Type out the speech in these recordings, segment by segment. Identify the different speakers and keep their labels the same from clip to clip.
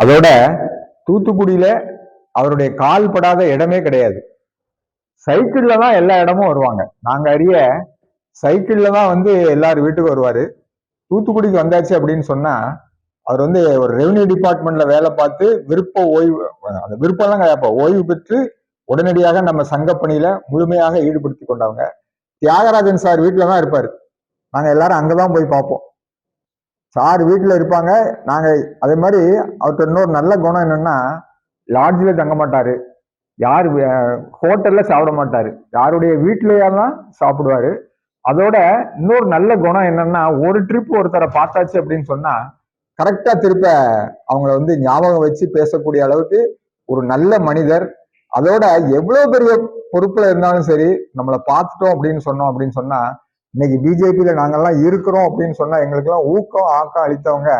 Speaker 1: அதோட தூத்துக்குடியில அவருடைய கால் படாத இடமே கிடையாது. சைக்கிள்ல தான் எல்லா இடமும் வருவாங்க. நாங்க அறிய சைக்கிள்ல தான் வந்து எல்லார் வீட்டுக்கு வருவாரு. தூத்துக்குடிக்கு வந்தாச்சு அப்படின்னு சொன்னா அவர் வந்து ஒரு ரெவன்யூ டிபார்ட்மெண்ட்ல வேலை பார்த்து விருப்ப ஓய்வு அந்த விருப்பம்லாம் கிடையாது. ஓய்வு பெற்று உடனடியாக நம்ம சங்க பணியில முழுமையாக ஈடுபடுத்தி கொண்டவங்க. தியாகராஜன் சார் வீட்டில தான் இருப்பாரு. நாங்க எல்லாரும் அங்கதான் போய் பார்ப்போம். சார் வீட்டில் இருப்பாங்க. நாங்கள் அதே மாதிரி அவர்கிட்ட இன்னொரு நல்ல குணம் என்னென்னா லாட்ஜில் தங்க மாட்டார். யார் ஹோட்டலில் சாப்பிட மாட்டார். யாருடைய வீட்லயே தான் சாப்பிடுவார். அதோட இன்னொரு நல்ல குணம் என்னன்னா ஒரு ட்ரிப் ஒருத்தரை பார்த்தாச்சு அப்படின்னு சொன்னால் கரெக்டாக திருப்ப அவங்கள வந்து ஞாபகம் வச்சு பேசக்கூடிய அளவுக்கு ஒரு நல்ல மனிதர். அதோட எவ்வளோ பெரிய பொறுப்பில் இருந்தாலும் சரி நம்மளை பார்த்துட்டோம் அப்படின்னு சொன்னோம் அப்படின்னு சொன்னால் இன்னைக்கு பிஜேபியில நாங்கெல்லாம் இருக்கிறோம் அப்படின்னு சொன்னா எங்களுக்கெல்லாம் ஊக்கம் ஆக்கம் அளித்தவங்க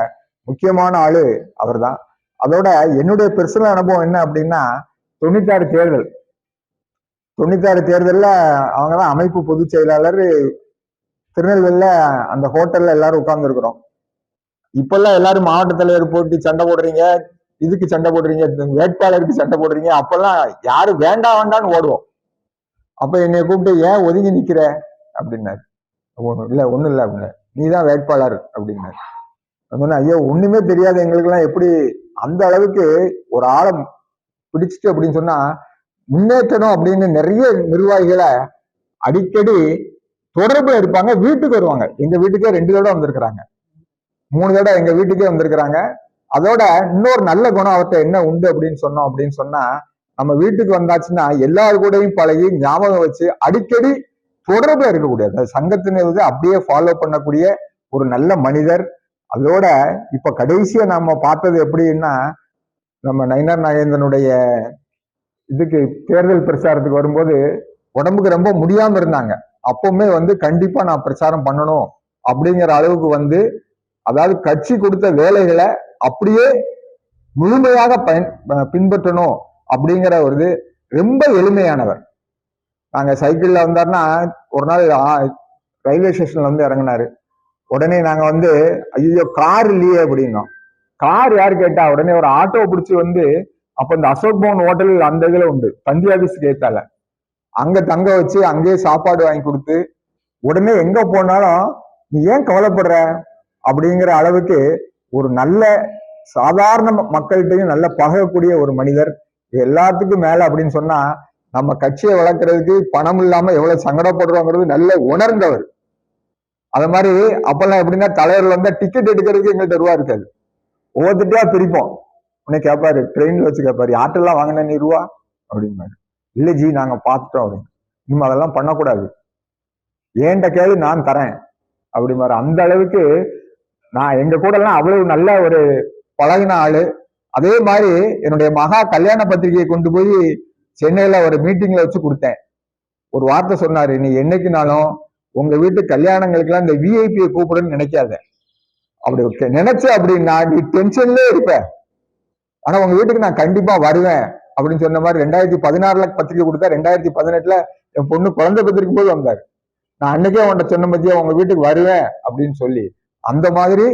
Speaker 1: முக்கியமான ஆளு அவர்தான். அதோட என்னுடைய பெர்சனல் அனுபவம் என்ன அப்படின்னா தொண்ணூத்தாறு தேர்தல். தொண்ணூத்தாறு தேர்தலில் அவங்க தான் அமைப்பு பொதுச் செயலாளர். திருநெல்வேலியில் அந்த ஹோட்டல்ல எல்லாரும் உட்கார்ந்துருக்குறோம். இப்பெல்லாம் எல்லாரும் மாவட்ட தலைவர் போட்டு சண்டை போடுறீங்க இதுக்கு சண்டை போடுறீங்க வேட்பாளருக்கு சண்டை போடுறீங்க அப்பெல்லாம் யாரும் வேண்டாம் வேண்டாம்னு ஓடுவோம். அப்ப என்னை கூப்பிட்டு ஏன் ஒதுங்கி நிக்கிற? அப்படின்னாரு. ஒண்ணும் இல்லை ஒன்றும் இல்லை அப்படின்னாரு நீ தான் வேட்பாளர் அப்படின்னாரு. நான் ஐயோ ஒண்ணுமே தெரியாது எங்களுக்கெல்லாம் எப்படி அந்த அளவுக்கு ஒரு ஆளை பிடிச்சிட்டு அப்படின்னு சொன்னா முன்னேற்றணும் அப்படின்னு நிறைய நிர்வாகிகளை அடிக்கடி தொடர்பு இருப்பாங்க வீட்டுக்கு வருவாங்க. எங்க வீட்டுக்கே ரெண்டு தடவை வந்திருக்கிறாங்க. மூணு தடவை எங்க வீட்டுக்கே வந்திருக்கிறாங்க. அதோட இன்னொரு நல்ல குணம் அவர்கிட்ட என்ன உண்டு அப்படின்னு சொன்னோம் அப்படின்னு சொன்னா நம்ம வீட்டுக்கு வந்தாச்சுன்னா எல்லாரு கூடயும் பழகி ஞாபகம் வச்சு அடிக்கடி தொடர்பாக இருக்கக்கூடிய அந்த சங்கத்தினர் அப்படியே ஃபாலோ பண்ணக்கூடிய ஒரு நல்ல மனிதர். அதோட இப்ப கடைசியா நாம பார்த்தது எப்படின்னா நம்ம நயனர் நாகேந்திரனுடைய இதுக்கு தேர்தல் பிரச்சாரத்துக்கு வரும்போது உடம்புக்கு ரொம்ப முடியாம இருந்தாங்க. அப்பவுமே வந்து கண்டிப்பா நான் பிரச்சாரம் பண்ணணும் அப்படிங்கிற அளவுக்கு வந்து அதாவது கட்சி கொடுத்த வேலைகளை அப்படியே முழுமையாக பயன் பின்பற்றணும் அப்படிங்கிற ஒரு இது ரொம்ப எளிமையானவர். நாங்க சைக்கிள்ல வந்தாருன்னா ஒரு நாள் ரயில்வே ஸ்டேஷன்ல வந்து இறங்கினாரு. உடனே நாங்க வந்து ஐயோ கார் இல்லையே அப்படின்னோம். கார் யார் கேட்டா உடனே ஒரு ஆட்டோ பிடிச்சி வந்து அப்ப இந்த அசோக் பவன் ஹோட்டல் அந்த இதுல உண்டு. தந்தி ஆபீஸ் கேட்டால அங்க தங்க வச்சு அங்கேயே சாப்பாடு வாங்கி கொடுத்து உடனே எங்க போனாலும் நீ ஏன் கவலைப்படுற? அப்படிங்கிற அளவுக்கு ஒரு நல்ல சாதாரண மக்கள்கிட்டையும் நல்ல பகக்கூடிய ஒரு மனிதர் எல்லாத்துக்கும் மேல அப்படின்னு சொன்னா நம்ம கட்சியை வளர்க்கறதுக்கு பணம் இல்லாம எவ்வளவு சங்கடப்படுறோங்கிறது நல்ல உணர்ந்தவர். அது மாதிரி அப்பெல்லாம் எப்படின்னா தலைவர் வந்தா டிக்கெட் எடுக்கிறதுக்கு எங்கள்கிட்ட ரூபா இருக்காது. ஒவ்வொருத்திட்டா பிரிப்போம். உடனே கேட்பாரு ட்ரெயின்ல வச்சு கேட்பாரு யார்ட்டெல்லாம் வாங்கின நீ ரூபா? அப்படிம்பாரு. இல்லை ஜி நாங்க பார்த்துட்டோம் அப்படின்னு. இனிமே அதெல்லாம் பண்ணக்கூடாது. ஏன்ட்ட கேள்வி நான் தரேன். அப்படிம்பாரு. அந்த அளவுக்கு நான் எங்க கூட எல்லாம் அவ்வளவு நல்ல ஒரு பழகின ஆளு. அதே மாதிரி என்னுடைய மகா கல்யாண பத்திரிகையை கொண்டு போய் சென்னையில ஒரு மீட்டிங்ல வச்சு கொடுத்தேன். ஒரு வார்த்தை சொன்னாரு நீ என்னைக்குனாலும் உங்க வீட்டு கல்யாணங்களுக்கெல்லாம் இந்த விஐபியை கூப்பிடுன்னு நினைக்காத. அப்படி நினைச்ச அப்படின்னா நீ டென்ஷன்லே இருப்ப. ஆனா உங்க வீட்டுக்கு நான் கண்டிப்பா வருவேன். அப்படின்னு சொன்ன மாதிரி ரெண்டாயிரத்தி பதினாறுல பத்திரிக்கை கொடுத்தா ரெண்டாயிரத்தி பதினெட்டுல என் பொண்ணு குழந்தை பத்திரிக்கும் போது வந்தாரு. நான் அன்னைக்கே உன்ட்ட சொன்ன பத்தியா உங்க வீட்டுக்கு வருவேன். அப்படின்னு சொல்லி அந்த மாதிரி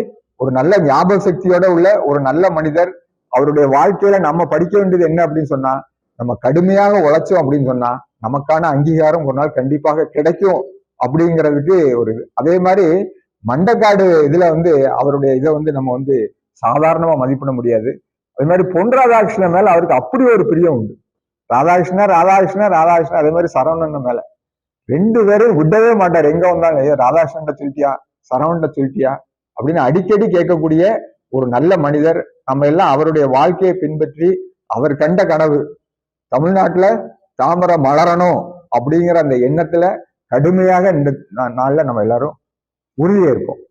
Speaker 1: ஒரு நல்ல ஞாபக சக்தியோட உள்ள ஒரு நல்ல மனிதர் அவருடைய வாழ்க்கையில நம்ம படிக்க வேண்டியது என்ன அப்படின்னு சொன்னா நம்ம கடுமையாக உழைச்சோம் அப்படின்னு சொன்னா நமக்கான அங்கீகாரம் ஒரு நாள் கண்டிப்பாக கிடைக்கும் அப்படிங்கிறதுக்கு ஒரு அதே மாதிரி மண்டக்காடு இதுல வந்து அவருடைய இதை வந்து நம்ம வந்து சாதாரணமா மதிப்பிட முடியாது. அதே மாதிரி பொன் ராதாகிருஷ்ணன் மேல அவருக்கு அப்படி ஒரு பிரியம் உண்டு. ராதாகிருஷ்ணன் ராதாகிருஷ்ணன் ராதாகிருஷ்ணன் அதே மாதிரி சரவணன் மேல. ரெண்டு பேரும் விடவே மாட்டார். எங்க வந்தாலும் ஐயோ ராதாகிருஷ்ணன் சொல்லிட்டியா? சரவணன் சொல்லிட்டியா? அப்படின்னு அடிக்கடி கேட்கக்கூடிய ஒரு நல்ல மனிதர். நம்ம எல்லாம் அவருடைய வாழ்க்கையை பின்பற்றி அவர் கண்ட கனவு. தமிழ்நாட்டுல தாமரை மலரணும் அப்படிங்கிற அந்த எண்ணத்துல கடுமையாக இந்த நாள்ல நம்ம எல்லாரும் உறுதியேற்போம்